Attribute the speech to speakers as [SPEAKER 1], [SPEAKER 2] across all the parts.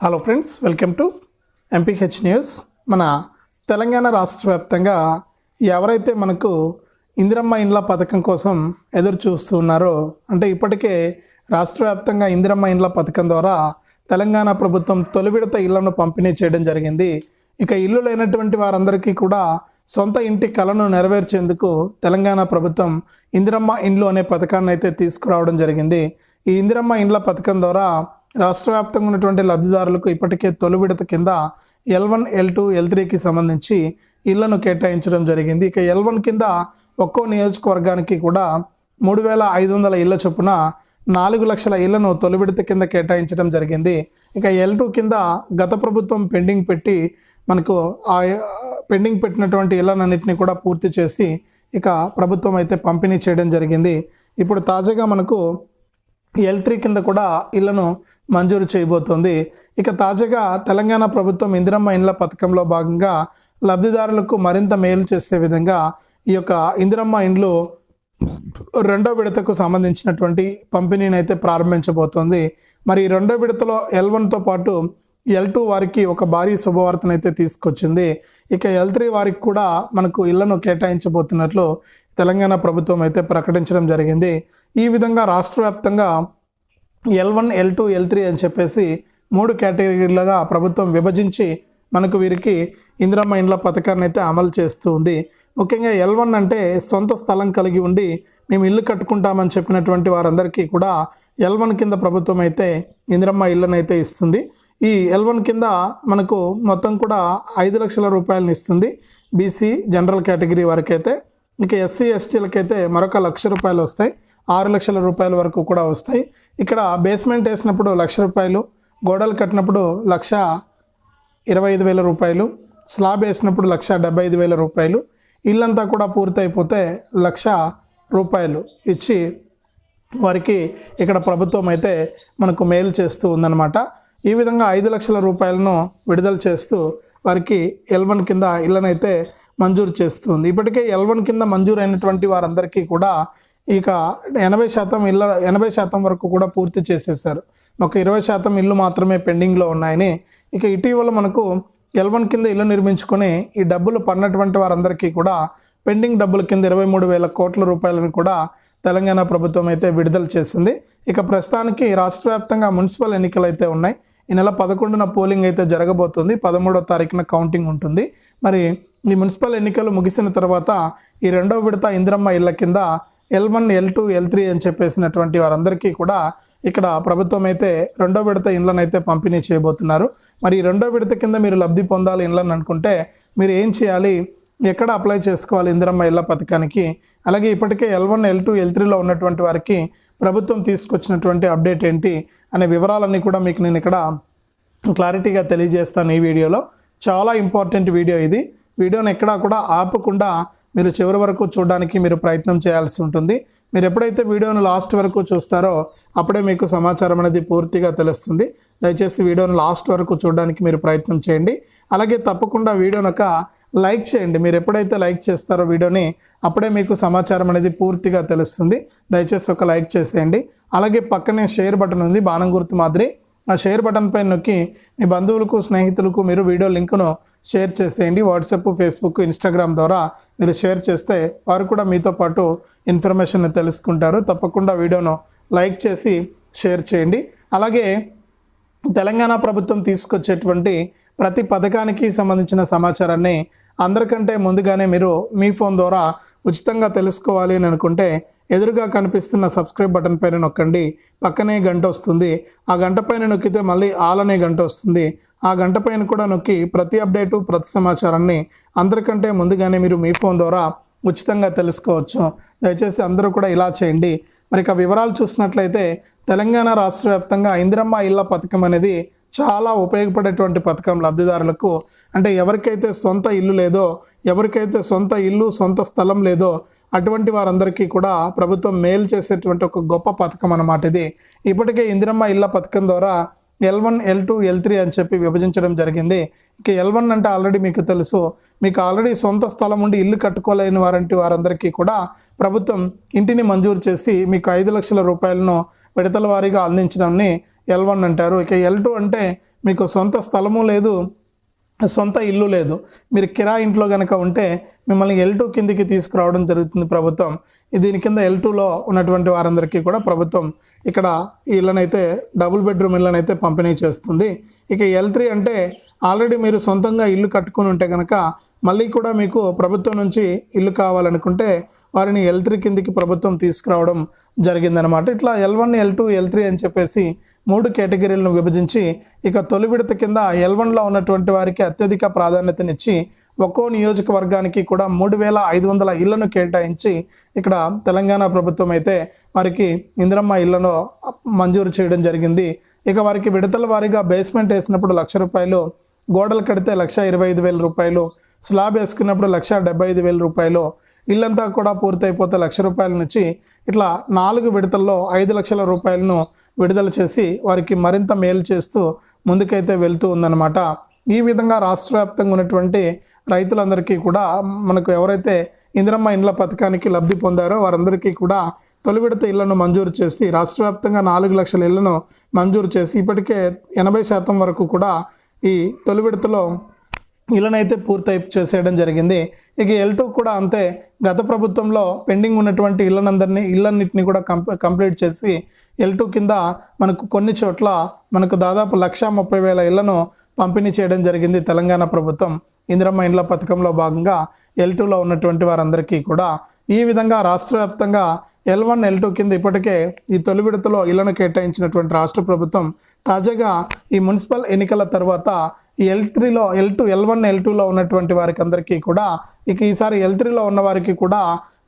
[SPEAKER 1] Hello friends welcome to MPH news మన తెలంగాణ రాష్ట్ర వ్యాప్తంగా ఎవరైతే మనకు ఇందిరమ్మ ఇండ్ల పథకం కోసం ఎదురు చూస్తున్నారో అంటే ఇప్పటికే రాష్ట్ర వ్యాప్తంగా ఇందిరమ్మ ఇండ్ల పథకం ద్వారా తెలంగాణ ప్రభుత్వం తొలి విడత ఇళ్ళను పంపిణీ చేయడం జరిగింది. ఇక ఇల్లు లేనటువంటి వారందరికీ కూడా సొంత ఇంటి కలను నెరవేర్చేందుకు తెలంగాణ ప్రభుత్వం ఇందిరమ్మ ఇండ్లు అనే పథకాన్ని అయితే తీసుకురావడం జరిగింది. ఈ ఇందిరమ్మ ఇండ్ల పథకం ద్వారా రాష్ట్ర వ్యాప్తంగా ఉన్నటువంటి లబ్ధిదారులకు ఇప్పటికే తొలి విడత కింద L one L two L త్రీకి సంబంధించి ఇళ్ళను కేటాయించడం జరిగింది. ఇక ఎల్ వన్ కింద ఒక్కో నియోజకవర్గానికి కూడా మూడు వేల ఐదు వందల ఇళ్ళ చొప్పున నాలుగు లక్షల ఇళ్ళను తొలి విడత కింద కేటాయించడం జరిగింది. ఇక ఎల్ టూ కింద గత ప్రభుత్వం పెండింగ్ పెట్టి మనకు ఆ పెండింగ్ పెట్టినటువంటి ఇళ్ళనన్నింటినీ కూడా పూర్తి చేసి ఇక ప్రభుత్వం అయితే పంపిణీ చేయడం జరిగింది. ఇప్పుడు తాజాగా మనకు ఎల్ త్రీ కింద కూడా ఇళ్ళను మంజూరు చేయబోతోంది. ఇక తాజాగా తెలంగాణ ప్రభుత్వం ఇందిరమ్మ ఇండ్ల పథకంలో భాగంగా లబ్ధిదారులకు మరింత మేలు చేసే విధంగా ఈ యొక్క ఇందిరమ్మ ఇండ్లు రెండో విడతకు సంబంధించినటువంటి పంపిణీని అయితే ప్రారంభించబోతోంది. మరి రెండో విడతలో ఎల్ వన్తో పాటు ఎల్ టూ వారికి ఒక భారీ శుభవార్తను అయితే తీసుకొచ్చింది. ఇక ఎల్ త్రీ వారికి కూడా మనకు ఇళ్ళను కేటాయించబోతున్నట్లు తెలంగాణ ప్రభుత్వం అయితే ప్రకటించడం జరిగింది. ఈ విధంగా రాష్ట్ర వ్యాప్తంగా L one L two L three అని చెప్పేసి మూడు కేటగిరీలుగా ప్రభుత్వం విభజించి మనకు వీరికి ఇందిరమ్మ ఇండ్ల పథకాన్ని అయితే అమలు చేస్తూ ఉంది. ముఖ్యంగా ఎల్ వన్ అంటే సొంత స్థలం కలిగి ఉండి మేము ఇల్లు కట్టుకుంటామని చెప్పినటువంటి వారందరికీ కూడా ఎల్ వన్ కింద ప్రభుత్వం అయితే ఇందిరమ్మ ఇళ్ళను అయితే ఇస్తుంది. ఈ ఎల్ వన్ కింద మనకు మొత్తం కూడా ఐదు లక్షల రూపాయలను ఇస్తుంది. బీసీ జనరల్ కేటగిరీ వరకైతే. ఇక ఎస్సీ ఎస్టీలకైతే మరొక లక్ష రూపాయలు వస్తాయి. ఆరు లక్షల రూపాయల వరకు కూడా వస్తాయి. ఇక్కడ బేస్మెంట్ వేసినప్పుడు లక్ష రూపాయలు గోడలు కట్టినప్పుడు లక్ష ఇరవై ఐదు వేల రూపాయలు స్లాబ్ వేసినప్పుడు లక్ష డెబ్బై ఐదు వేల రూపాయలు ఇల్లంతా కూడా పూర్తయిపోతే లక్ష రూపాయలు ఇచ్చి వారికి ఇక్కడ ప్రభుత్వం అయితే మనకు మేలు చేస్తూ ఉందన్నమాట. ఈ విధంగా ఐదు లక్షల రూపాయలను విడుదల చేస్తూ వారికి ఎల్ వన్ కింద ఇళ్ళనైతే మంజూరు చేస్తుంది. ఇప్పటికే ఎల్ వన్ కింద మంజూరు అయినటువంటి వారందరికీ కూడా ఇక ఎనభై శాతం ఇళ్ళ ఎనభై శాతం వరకు కూడా పూర్తి చేసేసారు. ఒక ఇరవై శాతం ఇల్లు మాత్రమే పెండింగ్లో ఉన్నాయని ఇక ఇటీవల మనకు ఎల్ వన్ కింద ఇల్లు నిర్మించుకొని ఈ డబ్బులు పడినటువంటి వారందరికీ కూడా పెండింగ్ డబ్బుల కింద ఇరవై మూడు వేల కోట్ల రూపాయలను కూడా తెలంగాణ ప్రభుత్వం అయితే విడుదల చేసింది. ఇక ప్రస్తుతానికి రాష్ట్ర వ్యాప్తంగా మున్సిపల్ ఎన్నికలు అయితే ఉన్నాయి. ఈ నెల పదకొండున పోలింగ్ అయితే జరగబోతుంది. పదమూడో తారీఖున కౌంటింగ్ ఉంటుంది. మరి ఈ మున్సిపల్ ఎన్నికలు ముగిసిన తర్వాత ఈ రెండో విడత ఇందిరమ్మ ఇళ్ళ కింద L one L two L three అని చెప్పేసినటువంటి వారందరికీ కూడా ఇక్కడ ప్రభుత్వం అయితే రెండో విడత ఇండ్లను అయితే పంపిణీ చేయబోతున్నారు. మరి ఈ రెండో విడత కింద మీరు లబ్ధి పొందాలి ఇండ్లను అనుకుంటే మీరు ఏం చేయాలి? ఎక్కడ అప్లై చేసుకోవాలి ఇందిరమ్మ ఇళ్ళ పథకానికి? అలాగే ఇప్పటికే L one L two L త్రీలో ఉన్నటువంటి వారికి ప్రభుత్వం తీసుకొచ్చినటువంటి అప్డేట్ ఏంటి? అనే వివరాలన్నీ కూడా మీకు నేను ఇక్కడ క్లారిటీగా తెలియజేస్తాను ఈ వీడియోలో. చాలా ఇంపార్టెంట్ వీడియో ఇది. వీడియోని ఎక్కడా కూడా ఆపకుండా మీరు చివరి వరకు చూడడానికి మీరు ప్రయత్నం చేయాల్సి ఉంటుంది. మీరు ఎప్పుడైతే వీడియోను లాస్ట్ వరకు చూస్తారో అప్పుడే మీకు సమాచారం అనేది పూర్తిగా తెలుస్తుంది. దయచేసి వీడియోను లాస్ట్ వరకు చూడడానికి మీరు ప్రయత్నం చేయండి. అలాగే తప్పకుండా వీడియోను ఒక లైక్ చేయండి. మీరు ఎప్పుడైతే లైక్ చేస్తారో వీడియోని అప్పుడే మీకు సమాచారం అనేది పూర్తిగా తెలుస్తుంది. దయచేసి ఒక లైక్ చేసేయండి. అలాగే పక్కనే షేర్ బటన్ ఉంది. బాణం గుర్తు మాదిరి ఆ షేర్ బటన్ పైన నొక్కి మీ బంధువులకు స్నేహితులకు మీరు వీడియో లింకును షేర్ చేసేయండి. వాట్సాప్ ఫేస్బుక్ ఇన్స్టాగ్రామ్ ద్వారా మీరు షేర్ చేస్తే వారు కూడా మీతో పాటు ఇన్ఫర్మేషన్ తెలుసుకుంటారు. తప్పకుండా వీడియోను లైక్ చేసి షేర్ చేయండి. అలాగే తెలంగాణ ప్రభుత్వం తీసుకొచ్చేటువంటి ప్రతి పథకానికి సంబంధించిన సమాచారాన్ని అందరికంటే ముందుగానే మీరు మీ ఫోన్ ద్వారా ఉచితంగా తెలుసుకోవాలి అని అనుకుంటే ఎదురుగా కనిపిస్తున్న సబ్స్క్రైబ్ బటన్ పైన నొక్కండి. పక్కనే గంట వస్తుంది. ఆ గంట పైన నొక్కితే మళ్ళీ ఆల్ అనే గంట వస్తుంది. ఆ గంట పైన కూడా నొక్కి ప్రతి అప్డేటు ప్రతి సమాచారాన్ని అందరికంటే ముందుగానే మీరు మీ ఫోన్ ద్వారా ఉచితంగా తెలుసుకోవచ్చు. దయచేసి అందరూ కూడా ఇలా చేయండి. మరి ఇక వివరాలు చూసినట్లయితే తెలంగాణ రాష్ట్ర వ్యాప్తంగా ఇందిరమ్మ ఇళ్ళ పథకం అనేది చాలా ఉపయోగపడేటువంటి పథకం లబ్ధిదారులకు. అంటే ఎవరికైతే సొంత ఇల్లు లేదో ఎవరికైతే సొంత ఇల్లు సొంత స్థలం లేదో అటువంటి వారందరికీ కూడా ప్రభుత్వం మేలు చేసేటువంటి ఒక గొప్ప పథకం అన్నమాట ఇది. ఇప్పటికే ఇందిరమ్మ ఇళ్ళ పథకం ద్వారా L one L two L three అని చెప్పి విభజించడం జరిగింది. ఇక ఎల్ వన్ అంటే ఆల్రెడీ మీకు తెలుసు. మీకు ఆల్రెడీ సొంత స్థలం ఉండి ఇల్లు కట్టుకోలేని వారంటి వారందరికీ కూడా ప్రభుత్వం ఇంటిని మంజూరు చేసి మీకు ఐదు లక్షల రూపాయలను విడతల వారీగా అందించడాన్ని ఎల్ వన్ అంటారు. ఇక ఎల్ టూ అంటే మీకు సొంత స్థలము లేదు సొంత ఇల్లు లేదు. మీరు కిరా ఇంట్లో కనుక ఉంటే మిమ్మల్ని ఎల్ టూ కిందికి తీసుకురావడం జరుగుతుంది ప్రభుత్వం. దీని కింద ఎల్ టూలో ఉన్నటువంటి వారందరికీ కూడా ప్రభుత్వం ఇక్కడ ఇళ్ళనైతే డబుల్ బెడ్రూమ్ ఇళ్ళనైతే పంపిణీ చేస్తుంది. ఇక ఎల్ త్రీ అంటే ఆల్రెడీ మీరు సొంతంగా ఇల్లు కట్టుకుని ఉంటే కనుక మళ్ళీ కూడా మీకు ప్రభుత్వం నుంచి ఇల్లు కావాలనుకుంటే వారిని ఎల్ త్రీ కిందికి ప్రభుత్వం తీసుకురావడం జరిగిందనమాట ఇట్లా L one L two L three అని చెప్పేసి మూడు కేటగిరీలను విభజించి ఇక తొలి విడత కింద ఎల్ వన్లో ఉన్నటువంటి వారికి అత్యధిక ప్రాధాన్యతనిచ్చి ఒక్కో నియోజకవర్గానికి కూడా మూడు వేల ఐదు వందల ఇళ్ళను కేటాయించి ఇక్కడ తెలంగాణ ప్రభుత్వం అయితే వారికి ఇందిరమ్మ ఇళ్ళను మంజూరు చేయడం జరిగింది. ఇక వారికి విడతల వారీగా బేస్మెంట్ వేసినప్పుడు లక్ష రూపాయలు గోడలు కడితే లక్ష ఇరవై ఐదు వేల రూపాయలు స్లాబ్ వేసుకున్నప్పుడు లక్ష డెబ్బై ఐదు వేల రూపాయలు ఇల్లంతా కూడా పూర్తయిపోతే లక్ష రూపాయల నుంచి ఇట్లా నాలుగు విడతల్లో ఐదు లక్షల రూపాయలను విడుదల చేసి వారికి మరింత మేలు చేస్తూ ముందుకైతే వెళ్తూ ఉందన్నమాట. ఈ విధంగా రాష్ట్ర వ్యాప్తంగా ఉన్నటువంటి రైతులందరికీ కూడా మనకు ఎవరైతే ఇందిరమ్మ ఇండ్ల పథకానికి లబ్ధి పొందారో వారందరికీ కూడా తొలి విడత ఇళ్ళను మంజూరు చేసి రాష్ట్ర వ్యాప్తంగా నాలుగు లక్షల ఇళ్ళను మంజూరు చేసి ఇప్పటికే ఎనభై శాతం వరకు కూడా ఈ తొలి విడతలో ఇళ్ళనైతే పూర్తి చేసేయడం జరిగింది. ఇక ఎల్ టూ కూడా అంతే. గత ప్రభుత్వంలో పెండింగ్ ఉన్నటువంటి ఇళ్ళనందరినీ ఇళ్ళన్నింటినీ కూడా కంప్ కంప్లీట్ చేసి ఎల్ టూ కింద మనకు కొన్ని చోట్ల మనకు దాదాపు లక్ష ముప్పై వేల ఇళ్ళను పంపిణీ చేయడం జరిగింది తెలంగాణ ప్రభుత్వం. ఇందిరమ్మ ఇండ్ల పథకంలో భాగంగా ఎల్ టూలో ఉన్నటువంటి వారందరికీ కూడా ఈ విధంగా రాష్ట్ర వ్యాప్తంగా ఎల్ వన్ ఎల్ టూ కింద ఇప్పటికే ఈ తొలి విడతలో ఇళ్ళను కేటాయించినటువంటి రాష్ట్ర ప్రభుత్వం తాజాగా ఈ మున్సిపల్ ఎన్నికల తర్వాత ఈ ఎల్ త్రీలో L two L one L టూలో ఉన్నటువంటి వారికి అందరికీ కూడా ఇక ఈసారి ఎల్ త్రీలో ఉన్న వారికి కూడా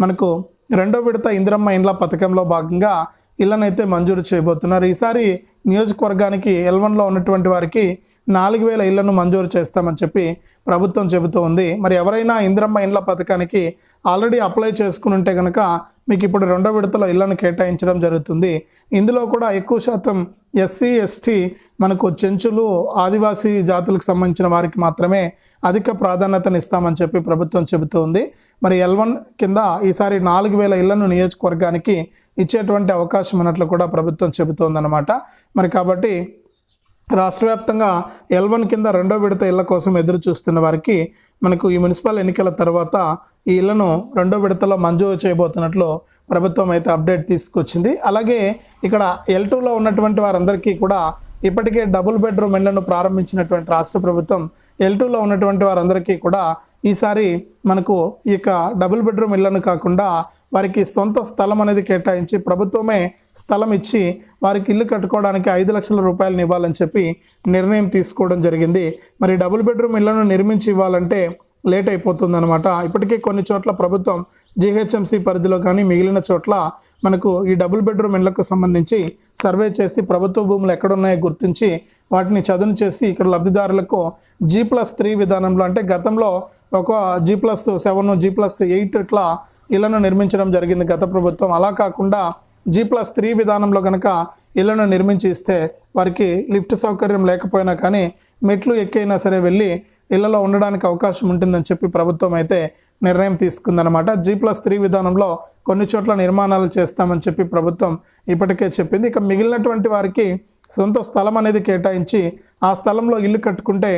[SPEAKER 1] మనకు రెండో విడత ఇందిరమ్మ ఇండ్ల పథకంలో భాగంగా ఇళ్ళనైతే మంజూరు చేయబోతున్నారు. ఈసారి నియోజకవర్గానికి ఎల్ వన్లో ఉన్నటువంటి వారికి నాలుగు వేల ఇళ్ళను మంజూరు చేస్తామని చెప్పి ప్రభుత్వం చెబుతూ ఉంది. మరి ఎవరైనా ఇందిరమ్మ ఇండ్ల పథకానికి ఆల్రెడీ అప్లై చేసుకుని ఉంటే కనుక మీకు ఇప్పుడు రెండో విడతలో ఇళ్ళను కేటాయించడం జరుగుతుంది. ఇందులో కూడా ఎక్కువ శాతం ఎస్సీ ఎస్టీ మనకు చెంచులు ఆదివాసీ జాతులకు సంబంధించిన వారికి మాత్రమే అధిక ప్రాధాన్యతనిస్తామని చెప్పి ప్రభుత్వం చెబుతూ ఉంది. మరి ఎల్ వన్ కింద ఈసారి నాలుగు వేల ఇళ్ళను నియోజకవర్గానికి ఇచ్చేటువంటి అవకాశం ఉన్నట్లు కూడా ప్రభుత్వం చెబుతోందన్నమాట. మరి కాబట్టి రాష్ట్ర వ్యాప్తంగా ఎల్ వన్ కింద రెండో విడత ఇళ్ళ కోసం ఎదురు చూస్తున్న వారికి మనకు ఈ మున్సిపల్ ఎన్నికల తర్వాత ఈ ఇళ్ళను రెండో విడతలో మంజూరు చేయబోతున్నట్లు ప్రభుత్వం అయితే అప్డేట్ తీసుకొచ్చింది. అలాగే ఇక్కడ ఎల్ టూలో ఉన్నటువంటి వారందరికీ కూడా ఇప్పటికే డబుల్ బెడ్రూమ్ ఇళ్ళను ప్రారంభించినటువంటి రాష్ట్ర ప్రభుత్వం ఎల్ టూలో ఉన్నటువంటి వారందరికీ కూడా ఈసారి మనకు ఈ యొక్క డబుల్ బెడ్రూమ్ ఇళ్ళను కాకుండా వారికి సొంత స్థలం అనేది కేటాయించి ప్రభుత్వమే స్థలం ఇచ్చి వారికి ఇల్లు కట్టుకోవడానికి ఐదు లక్షల రూపాయలను ఇవ్వాలని చెప్పి నిర్ణయం తీసుకోవడం జరిగింది. మరి డబుల్ బెడ్రూమ్ ఇళ్ళను నిర్మించి ఇవ్వాలంటే లేట్ అయిపోతుందన్నమాట. ఇప్పటికే కొన్ని చోట్ల ప్రభుత్వం జీహెచ్ఎంసీ పరిధిలో కానీ మిగిలిన చోట్ల మనకు ఈ డబుల్ బెడ్రూమ్ ఇళ్ళకు సంబంధించి సర్వే చేసి ప్రభుత్వ భూములు ఎక్కడున్నాయో గుర్తించి వాటిని చదును చేసి ఇక్కడ లబ్ధిదారులకు జీ ప్లస్ త్రీ విధానంలో అంటే గతంలో ఒక G plus seven G plus eight ఇట్లా ఇళ్ళను నిర్మించడం జరిగింది గత ప్రభుత్వం. అలా కాకుండా జీ ప్లస్ త్రీ విధానంలో కనుక ఇళ్ళను నిర్మించి ఇస్తే వారికి లిఫ్ట్ సౌకర్యం లేకపోయినా కానీ మెట్లు ఎక్కైనా సరే వెళ్ళి ఇళ్ళలో ఉండడానికి అవకాశం ఉంటుందని చెప్పి ప్రభుత్వం అయితే నిర్ణయం తీసుకుందనమాట జీ ప్లస్ త్రీ విధానంలో కొన్ని చోట్ల నిర్మాణాలు చేస్తామని చెప్పి ప్రభుత్వం ఇప్పటికే చెప్పింది. ఇక మిగిలినటువంటి వారికి సొంత స్థలం అనేది కేటాయించి ఆ స్థలంలో ఇల్లు కట్టుకుంటే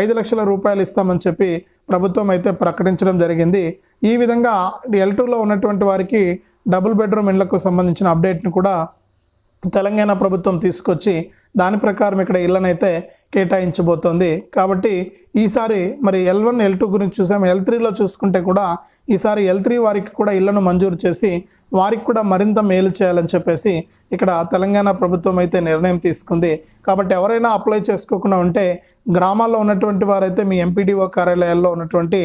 [SPEAKER 1] ఐదు లక్షల రూపాయలు ఇస్తామని చెప్పి ప్రభుత్వం అయితే ప్రకటించడం జరిగింది. ఈ విధంగా ఎల్ టూలో ఉన్నటువంటి వారికి డబుల్ బెడ్రూమ్ ఇళ్ళకు సంబంధించిన అప్డేట్ని కూడా తెలంగాణ ప్రభుత్వం తీసుకొచ్చి దాని ప్రకారం ఇక్కడ ఇళ్ళనైతే కేటాయించబోతోంది. కాబట్టి ఈసారి మరి ఎల్ వన్ ఎల్ టూ గురించి చూసాం. ఎల్ త్రీలో చూసుకుంటే కూడా ఈసారి ఎల్ త్రీ వారికి కూడా ఇళ్ళను మంజూరు చేసి వారికి కూడా మరింత మేలు చేయాలని చెప్పేసి ఇక్కడ తెలంగాణ ప్రభుత్వం అయితే నిర్ణయం తీసుకుంది. కాబట్టి ఎవరైనా అప్లై చేసుకోకుండా ఉంటే గ్రామాల్లో ఉన్నటువంటి వారైతే మీ ఎంపీడీఓ కార్యాలయాల్లో ఉన్నటువంటి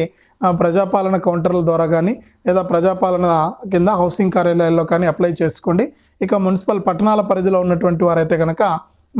[SPEAKER 1] ప్రజాపాలన కౌంటర్ల ద్వారా కానీ లేదా ప్రజాపాలన కింద హౌసింగ్ కార్యాలయాల్లో కానీ అప్లై చేసుకోండి. ఇక మున్సిపల్ పట్టణాల పరిధిలో ఉన్నటువంటి వారైతే కనుక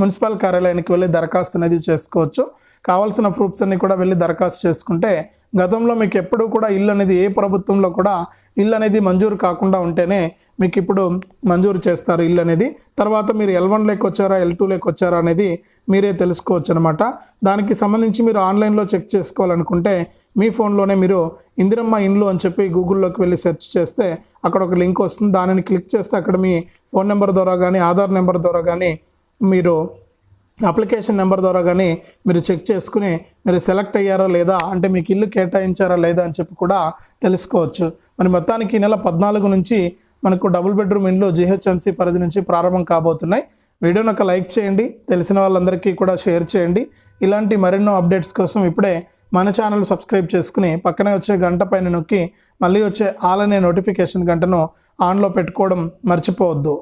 [SPEAKER 1] మున్సిపల్ కార్యాలయానికి వెళ్ళి దరఖాస్తు అనేది చేసుకోవచ్చు. కావాల్సిన ప్రూఫ్స్ అన్ని కూడా వెళ్ళి దరఖాస్తు చేసుకుంటే గతంలో మీకు ఎప్పుడూ కూడా ఇల్లు అనేది ఏ ప్రభుత్వంలో కూడా ఇల్లు అనేది మంజూరు కాకుండా ఉంటేనే మీకు ఇప్పుడు మంజూరు చేస్తారు ఇల్లు అనేది. తర్వాత మీరు ఎల్ వన్ లేక వచ్చారా ఎల్ టూ లేక వచ్చారా అనేది మీరే తెలుసుకోవచ్చు అనమాట దానికి సంబంధించి మీరు ఆన్లైన్లో చెక్ చేసుకోవాలనుకుంటే మీ ఫోన్లోనే మీరు ఇందిరమ్మ ఇండ్లు అని చెప్పి గూగుల్లోకి వెళ్ళి సెర్చ్ చేస్తే అక్కడ ఒక లింక్ వస్తుంది. దానిని క్లిక్ చేస్తే అక్కడ మీ ఫోన్ నెంబర్ ద్వారా కానీ ఆధార్ నెంబర్ ద్వారా కానీ మీరు అప్లికేషన్ నెంబర్ ద్వారా కానీ మీరు చెక్ చేసుకుని మీరు సెలెక్ట్ అయ్యారా లేదా అంటే మీకు ఇల్లు కేటాయించారా లేదా అని చెప్పి కూడా తెలుసుకోవచ్చు. మరి మొత్తానికి ఈ నెల పద్నాలుగు నుంచి మనకు డబుల్ బెడ్రూమ్ ఇండ్లు జిహెచ్ఎంసీ పరిధి నుంచి ప్రారంభం కాబోతున్నాయి. వీడియోని ఒక లైక్ చేయండి తెలిసిన వాళ్ళందరికీ కూడా షేర్ చేయండి. ఇలాంటి మరెన్నో అప్డేట్స్ కోసం ఇప్పుడే మన ఛానల్ సబ్స్క్రైబ్ చేసుకుని పక్కనే వచ్చే గంట పైన నొక్కి మళ్ళీ వచ్చే ఆల్ అనే నోటిఫికేషన్ గంటను ఆన్లో పెట్టుకోవడం మర్చిపోవద్దు.